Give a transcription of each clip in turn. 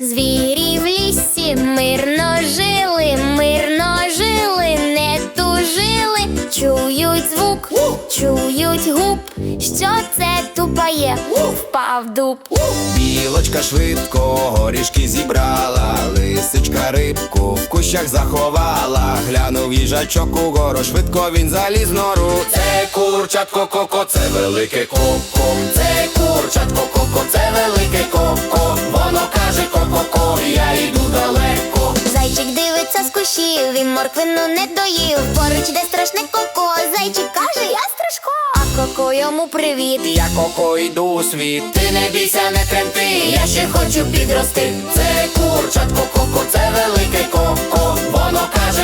Звірі в лісі мирно жили, мирно жили, не тужили, чують звук, чують губ, що це тупає, впав дуб. Білочка швидко горішки зібрала, рибку в кущах заховала. Глянув їжачок угору, швидко він заліз в нору. Це курчатко коко, це велике коко. Це курчатко коко, це велике коко. Воно каже ко-ко-ко, я йду далеко. Зайчик дивиться з кущів, він морквину не доїв. Поруч де страшне коко, зайчик каже, я страшко. А коко йому привіт. Я коко йду у світ, ти не бійся, не тремти, я ще хочу підрости. Це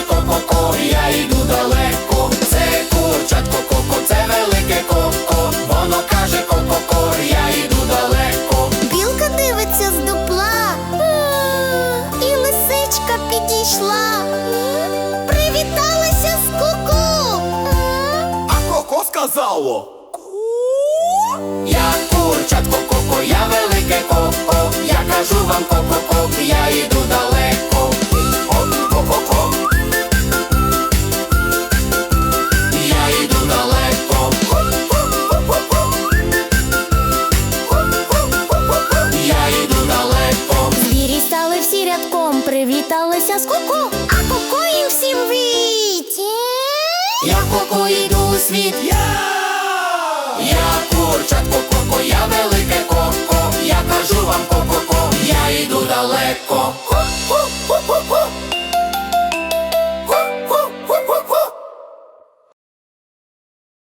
ко-ко-ко, я йду далеко. Це курчатко коко, це велике коко. Воно каже ко-ко-ко, я йду далеко. Білка дивиться з дупла, і лисичка підійшла. Привіталася з куку. А коко сказало. Я рядком, привіталися з куку, а куку їм всім віть! Я коко йду у світ. Я, я курчатко коко, я велике